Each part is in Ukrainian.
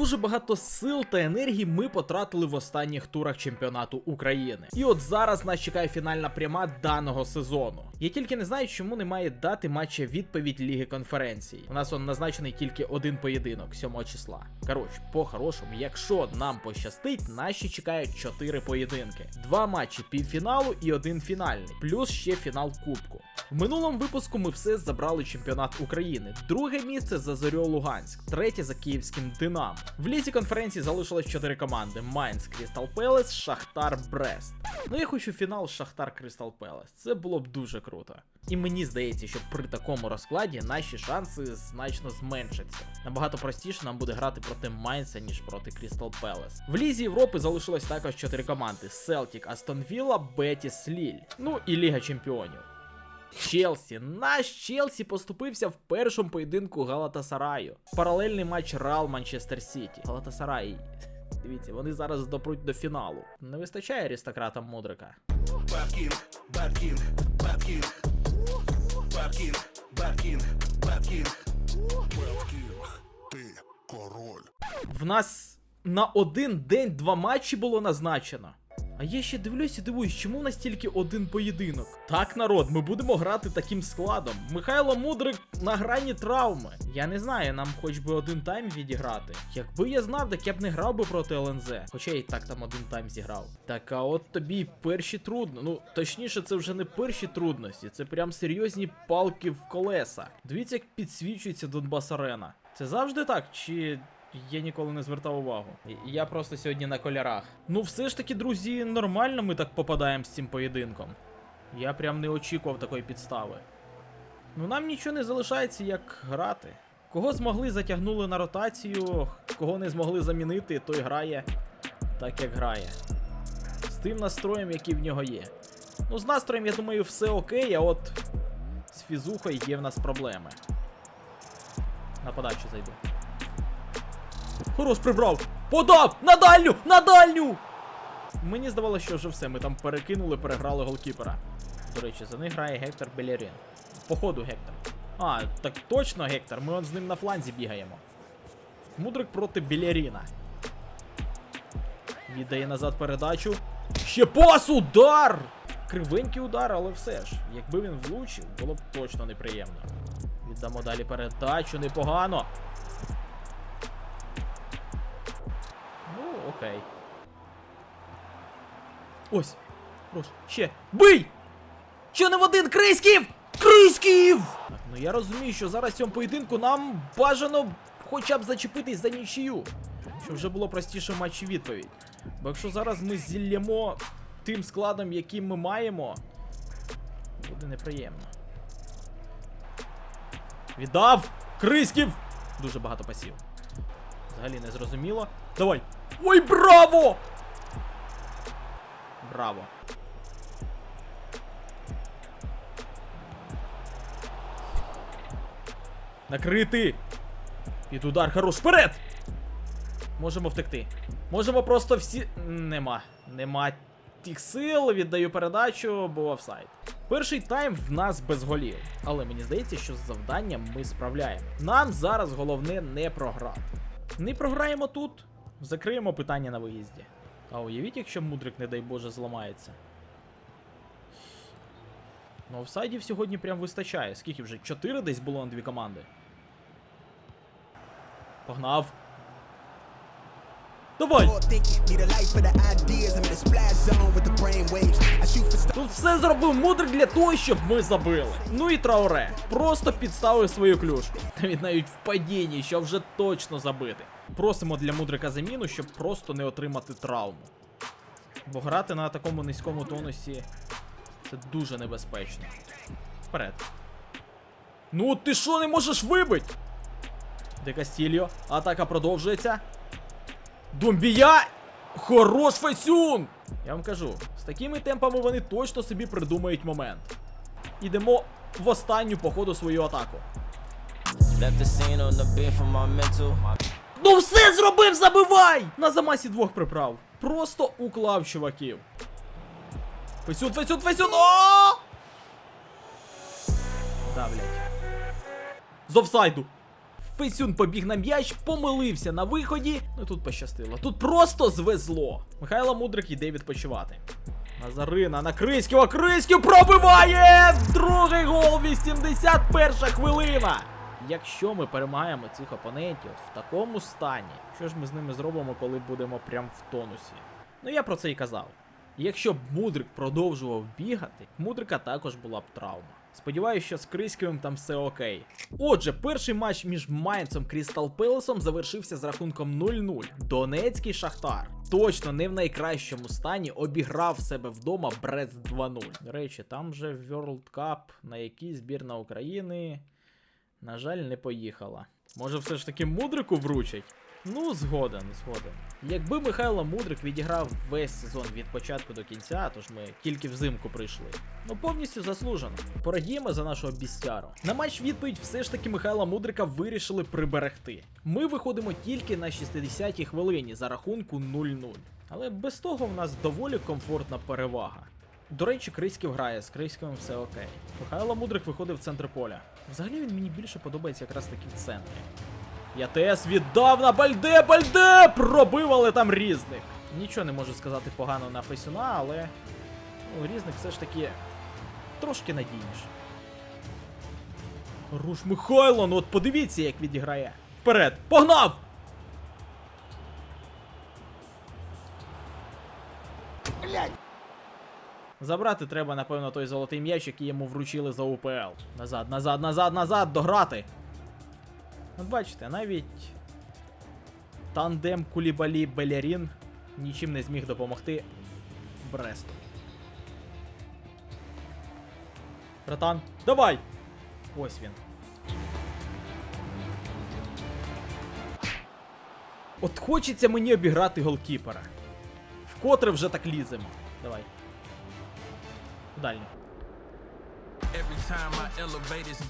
дуже багато сил та енергії ми потратили в останніх турах чемпіонату України. І от зараз нас чекає фінальна пряма даного сезону. Я тільки не знаю, чому немає дати матча відповідь Ліги конференцій. У нас он назначений тільки один поєдинок 7 числа. Коротше, по-хорошому, якщо нам пощастить, ще чекають 4 поєдинки: два матчі півфіналу і один фінальний, плюс ще фінал Кубку. В минулому випуску ми все забрали чемпіонат України. Друге місце за Зорьо Луганськ, третє за київським Динам. В лізі конференції залишилось 4 команди: Майнц, Крістал Пелес, Шахтар, Брест. Ну я хочу фінал Шахтар Крістал Пелес. Це було б дуже круто. І мені здається, що при такому розкладі наші шанси значно зменшаться. Набагато простіше нам буде грати проти Майнса, ніж проти Крістал Пелес. В лізі Європи залишилось також 4 команди: Селтік, Астон Вілла, Бетіс, Ліль. Ну і Ліга Чемпіонів. Челсі. Наш Челсі поступився в першому поєдинку Галатасараю. Паралельний матч Реал Манчестер Сіті. Галатасарай. Дивіться, вони зараз допруть до фіналу. Не вистачає аристократам Мудрика. King, Bad King, Bad King. Bad King, ти король. В нас на один день два матчі було назначено. А я ще дивлюсь і дивуюсь, чому у нас тільки один поєдинок. Так, народ, ми будемо грати таким складом. Михайло Мудрик на грані травми. Я не знаю, нам хоч би один тайм відіграти. Якби я знав, так я б не грав би проти ЛНЗ. Хоча я і так там один тайм зіграв. Так, а от тобі перші трудно. Ну, точніше, це вже не перші трудності, це прям серйозні палки в колеса. Дивіться, як підсвічується Донбас Арена. Це завжди так, чи я ніколи не звертав увагу. Я просто сьогодні на кольорах. Ну, все ж таки, друзі, нормально ми так попадаємо з цим поєдинком. Я прям не очікував такої підстави. Ну, нам нічого не залишається, як грати. Кого змогли, затягнули на ротацію, кого не змогли замінити, той грає так, як грає. З тим настроєм, який в нього є. Ну, з настроєм, я думаю, все окей, а от з фізухою є в нас проблеми. На подачу зайду. Хорош прибрав! Подав! На дальню! На дальню! Мені здавалося, що вже все, ми там перекинули, переграли голкіпера. До речі, за них грає Гектор Белерін. Походу Гектор. А, так точно Гектор, ми он з ним на фланзі бігаємо. Мудрик проти Белеріна. Віддає назад передачу. Ще пас! Удар! Кривенький удар, але все ж. Якби він влучив, було б точно неприємно. Віддамо далі передачу, непогано. Окей. Ось. Хорош. Ще. Бий! Що не в один Криськів! Криськів! Так, ну я розумію, що зараз в цьому поєдинку нам бажано хоча б зачепитись за нічию. Щоб вже було простіше матчі відповідь. Бо якщо зараз ми зіллємо тим складом, який ми маємо, буде неприємно. Віддав! Криськів! Дуже багато пасів. Взагалі не зрозуміло. Давай! Ой, браво! Браво. Накрити! Під удар хорош. Вперед! Можемо втекти. Можемо просто всі. Нема. Нема тих сил. Віддаю передачу, бо офсайд. Перший тайм в нас без голів. Але мені здається, що з завданням ми справляємо. Нам зараз головне не програти. Не програємо тут, закриємо питання на виїзді. А уявіть, якщо мудрик, не дай Боже, зламається. Ну, офсайдів сьогодні прям вистачає. Скільки вже? Чотири десь було на дві команди. Погнав. Давай! Тут все зробив мудрик для того, щоб ми забили. Ну і Трауре. Просто підставив свою клюшку. Він навіть в падінні, що вже точно забити. Просимо для мудрика заміну, щоб просто не отримати травму. Бо грати на такому низькому тонусі це дуже небезпечно. Вперед. Ну ти що не можеш вибити? Де Кастільо? Атака продовжується. Домбія! Хорош Фесюн! Я вам кажу, з такими темпами вони точно собі придумають момент. Ідемо в останню по ходу свою атаку. Left the scene on the beat for my mental. Ну все зробив, забивай! На замасі двох приправ. Просто уклав чуваків. Фесюн, Фесюн, Фесюн! О! Да, блядь. З офсайду. Фейсюн побіг на м'яч, помилився на виході. Ну тут пощастило. Тут просто звезло. Михайло Мудрик йде відпочивати. Назарина на Криського. Криськів пробиває! Другий гол, 81 хвилина. Якщо ми перемагаємо цих опонентів в такому стані, що ж ми з ними зробимо, коли будемо прям в тонусі? Ну я про це і казав. Якщо б Мудрик продовжував бігати, Мудрика також була б травма. Сподіваюся, що з Криськовим там все окей. Отже, перший матч між Майнцем Крістал Пелесом завершився з рахунком 0-0. Донецький Шахтар точно не в найкращому стані обіграв себе вдома Брест 2-0. До речі, там же World Cup, на який збірна України, на жаль, не поїхала. Може, все ж таки Мудрику вручать? Ну, згоден, згоден. Якби Михайло Мудрик відіграв весь сезон від початку до кінця, тож ми тільки взимку прийшли. Ну повністю заслужено. Порадіємо за нашого бістяру. На матч відповідь все ж таки Михайла Мудрика вирішили приберегти. Ми виходимо тільки на 60-й хвилині за рахунку 0-0. Але без того в нас доволі комфортна перевага. До речі, Криськів грає, з Криським все окей. Михайло Мудрик виходив в центр поля. Взагалі він мені більше подобається якраз таки в центрі. Я ТС віддав на Бальде, Бальде! Пробив, але там різник. Нічого не можу сказати погано на Фесюна, але ну, різник все ж таки трошки надійніше. Руш Михайло, ну от подивіться, як відіграє. Вперед! Погнав! Забрати треба, напевно, той золотий м'яч, який йому вручили за УПЛ. Назад, назад, назад, назад, дограти. От бачите, навіть тандем Кулібалі Белярін нічим не зміг допомогти Бресту. Братан, давай! Ось він. От хочеться мені обіграти голкіпера. Вкотре вже так ліземо. Давай. Дальній.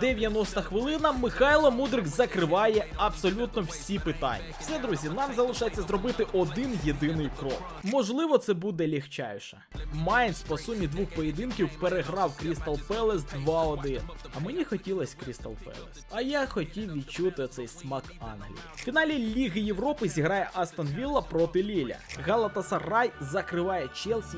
90 хвилина Михайло Мудрик закриває абсолютно всі питання. Все, друзі, нам залишається зробити один єдиний крок. Можливо, це буде легчайше. Майнц по сумі двох поєдинків переграв Крістал Пелес 2-1. А мені хотілося Крістал Пелес. А я хотів відчути цей смак Англії. В фіналі Ліги Європи зіграє Астон Вілла проти Ліля. Галатасарай закриває Челсі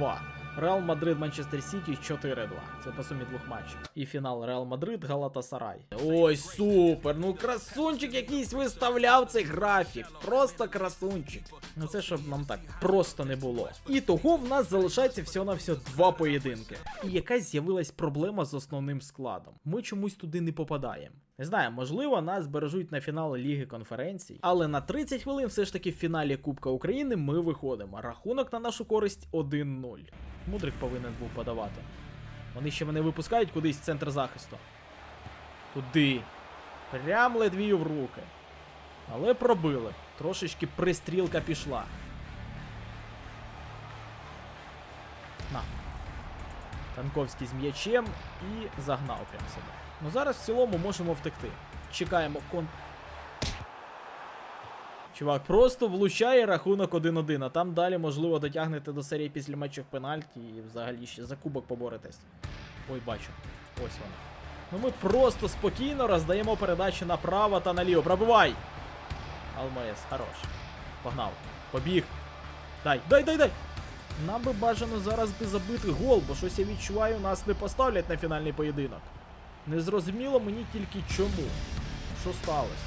6-2. Реал Мадрид Манчестер Сіті 4-2. Це по сумі двох матчів. І фінал Реал Мадрид Галатасарай. Ой, супер! Ну красунчик якийсь виставляв цей графік. Просто красунчик. Ну це щоб нам так просто не було. І того в нас залишається всього на всього два поєдинки. І якась з'явилась проблема з основним складом. Ми чомусь туди не попадаємо. Не знаю, можливо, нас бережуть на фінал Ліги конференцій, але на 30 хвилин все ж таки в фіналі Кубка України ми виходимо. Рахунок на нашу користь 1-0. Мудрик повинен був подавати. Вони ще мене випускають кудись в центр захисту. Туди. Прям ледвію в руки. Але пробили. Трошечки пристрілка пішла. На. Танковський з м'ячем і загнав прям себе. Ну зараз в цілому можемо втекти. Чекаємо кон. Чувак просто влучає рахунок 1-1, а там далі, можливо, дотягнете до серії після матчів пенальті і взагалі ще за кубок поборетесь. Ой, бачу. Ось вона. Ну ми просто спокійно роздаємо передачі направо та наліво. Пробивай! Алмаєс, хорош. Погнав. Побіг. Дай, дай, дай, дай! Нам би бажано зараз би забити гол, бо щось я відчуваю, нас не поставлять на фінальний поєдинок. Незрозуміло мені тільки чому. Що сталося?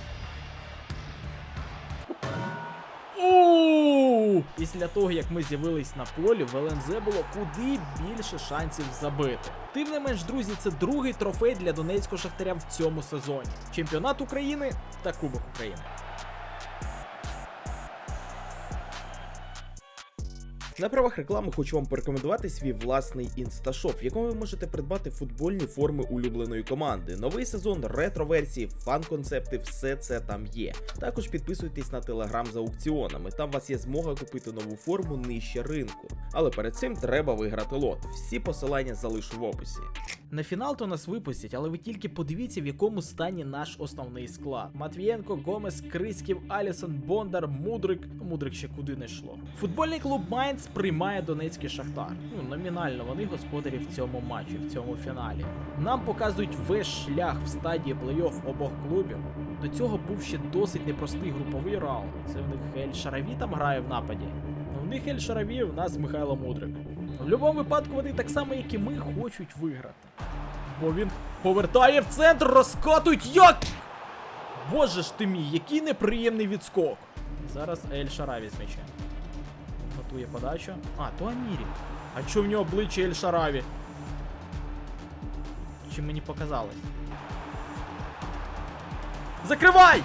У! Після того, як ми з'явились на полі, в ЛНЗ було куди більше шансів забити. Тим не менш, друзі, це другий трофей для донецького шахтаря в цьому сезоні. Чемпіонат України та Кубок України. На правах реклами хочу вам порекомендувати свій власний інсташоп, в якому ви можете придбати футбольні форми улюбленої команди. Новий сезон, ретро-версії, фан-концепти, все це там є. Також підписуйтесь на телеграм за аукціонами. Там у вас є змога купити нову форму нижче ринку. Але перед цим треба виграти лот. Всі посилання залишу в описі. На фінал то нас випустять, але ви тільки подивіться, в якому стані наш основний склад. Матвієнко, Гомес, Криськів, Алісон, Бондар, Мудрик. Ну, Мудрик ще куди не йшло. Футбольний клуб Майнц приймає Донецький Шахтар. Ну, номінально вони господарі в цьому матчі, в цьому фіналі. Нам показують весь шлях в стадії плей-офф обох клубів. До цього був ще досить непростий груповий раунд. Це в них Ель Шараві там грає в нападі. Ну, в них Ель Шараві, в нас Михайло Мудрик. В будь-якому випадку вони так само, як і ми, хочуть виграти. Бо він повертає в центр, розкатують як! Боже ж ти мій, який неприємний відскок. Зараз Ель Шараві з м'ячем. Готує подачу. А, то Амірі. А чо в нього обличчя Ель Шараві? Чи мені показалось? Закривай!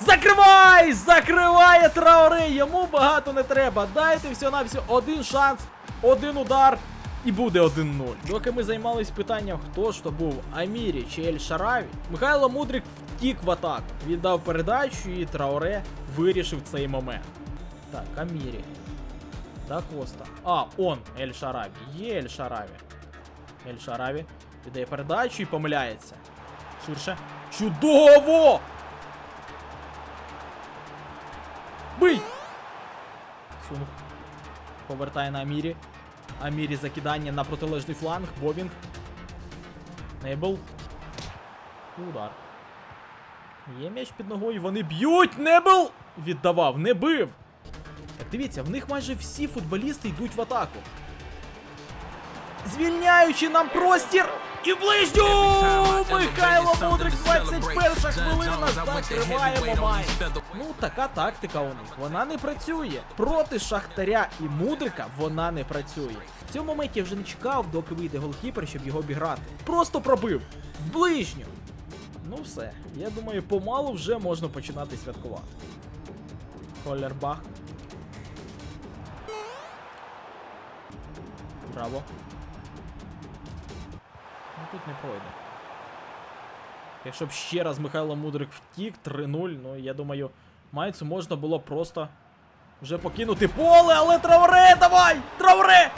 Закривай! Закриває Трауре! Йому багато не треба. Дайте всього на всього один шанс, один удар і буде 1-0. Доки ми займались питанням, хто ж то був Амірі чи Ель Шараві, Михайло Мудрик втік в атаку, віддав передачу і Трауре вирішив цей момент. Так, Амірі. Да, Коста. А, он, Ель Шараві. Є Ель Шараві. Ель Шараві віддає передачу і помиляється. Ширше. Чудово! Бий! Сунув. Повертає на Амірі. Амірі закидання на протилежний фланг. Бобінг. Нейбл. І удар. Є м'яч під ногою. Вони б'ють! Небл! Віддавав, не бив! Так дивіться, в них майже всі футболісти йдуть в атаку. Звільняючи нам простір і ближню! Михайло Мудрик, 21 хвилина, закриваємо май. Ну, така тактика у них. Вона не працює. Проти Шахтаря і Мудрика вона не працює. В цьому моменті я вже не чекав, доки вийде голкіпер, щоб його обіграти. Просто пробив. В ближню. Ну все. Я думаю, помалу вже можна починати святкувати. Холлербах. Браво. Тут не пройде. Якщо б ще раз Михайло Мудрик втік 3-0, ну я думаю, Майцу можна було просто вже покинути поле, але Трауре, давай! Трауре!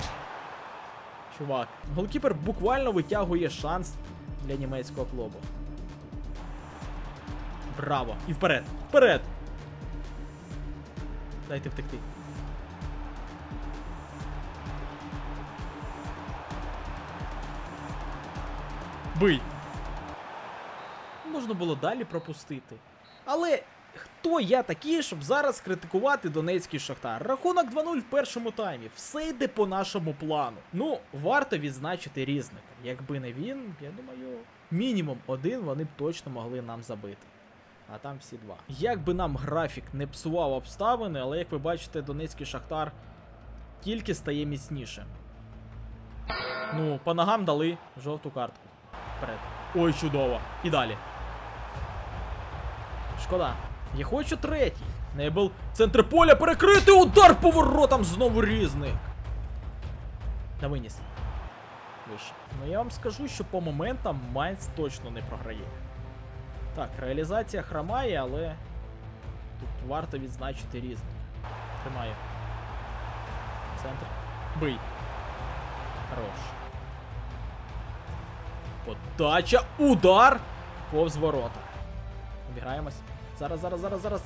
Чувак, голкіпер буквально витягує шанс для німецького клубу. Браво! І вперед! Вперед! Дайте втекти. Бий! Можна було далі пропустити. Але хто я такий, щоб зараз критикувати Донецький Шахтар? Рахунок 2-0 в першому таймі. Все йде по нашому плану. Ну, варто відзначити різника. Якби не він, я думаю, мінімум один вони б точно могли нам забити. А там всі два. Як би нам графік не псував обставини, але як ви бачите, Донецький Шахтар тільки стає міцнішим. Ну, по ногам дали жовту картку. Вперед. Ой, чудово. І далі. Шкода. Я хочу третій. Нейбл. Центр поля перекритий удар по воротам знову різник. На виніс. Вище. Ну я вам скажу, що по моментам Майнц точно не програє. Так, реалізація хромає, але тут варто відзначити різник. Тримаю. Центр. Бий. Хорош. Подача, удар повз ворота. Обігаємось. Зараз, зараз, зараз, зараз.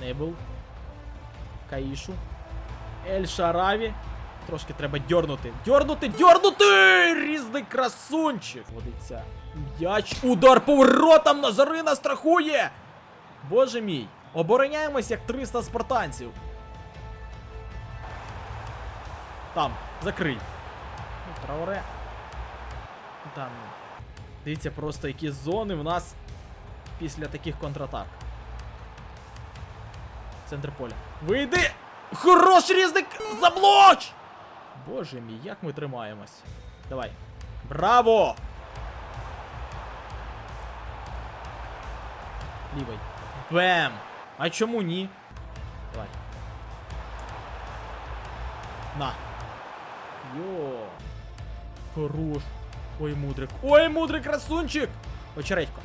Нейбл. Каїшу. Ель Шараві. Трошки треба дьорнути. Дьорнути, дьорнути! Різний красунчик. Водиться. М'яч. Удар по воротам Назарина страхує. Боже мій. Обороняємось як 300 спартанців. Там, закрий. Ну, Трауре. Там. Дивіться просто, які зони в нас після таких контратак. Центр поля. Вийди! Хорош різник! Заблоч! Боже мій, як ми тримаємось. Давай. Браво! Лівий. Бем! А чому ні? Давай. На. Йо. Хорош. Ой, мудрик. Ой, мудрий красунчик! Очередько.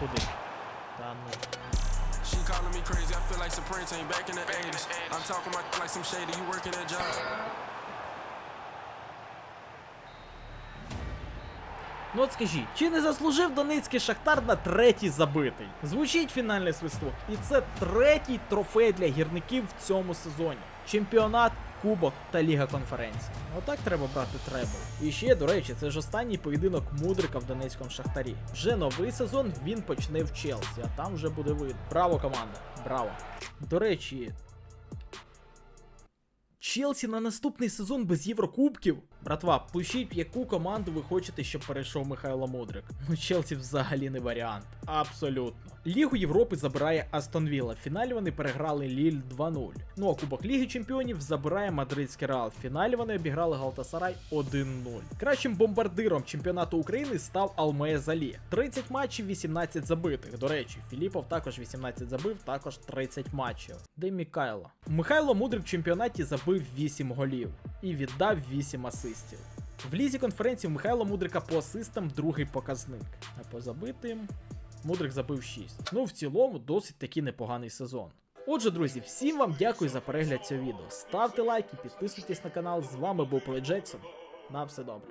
Туди. Та ну. She calling me crazy, I feel like Supreme Team back in the 80s. I'm talking about like some shady, you working at job. Ну от скажіть, чи не заслужив Донецький Шахтар на третій забитий? Звучить фінальний свисток. І це третій трофей для гірників в цьому сезоні. Чемпіонат Кубок та Ліга конференцій. Отак треба брати требл. І ще, до речі, це ж останній поєдинок Мудрика в Донецькому Шахтарі. Вже новий сезон він почне в Челсі, а там вже буде видно. Браво, команда! Браво! До речі, Челсі на наступний сезон без Єврокубків? Братва, пишіть, яку команду ви хочете, щоб перейшов Михайло Мудрик. Ну, Челсі взагалі не варіант. Абсолютно. Лігу Європи забирає Астон Вілла. В фіналі вони переграли Ліль 2-0. Ну а Кубок Ліги Чемпіонів забирає Мадридський Реал. В фіналі вони обіграли Галтасарай 1-0. Кращим бомбардиром чемпіонату України став Алмея Залі. 30 матчів, 18 забитих. До речі, Філіпов також 18 забив, також 30 матчів. Де Мікайло? Михайло Мудрик в чемпіонаті забив 8 голів і віддав 8 асистів. В лізі конференції Михайло Мудрика по асистам другий показник. А по забитим мудрик забив 6. Ну, в цілому, досить таки непоганий сезон. Отже, друзі, всім вам дякую за перегляд цього відео. Ставте лайки, підписуйтесь на канал. З вами був Поле Джексон. На все добре.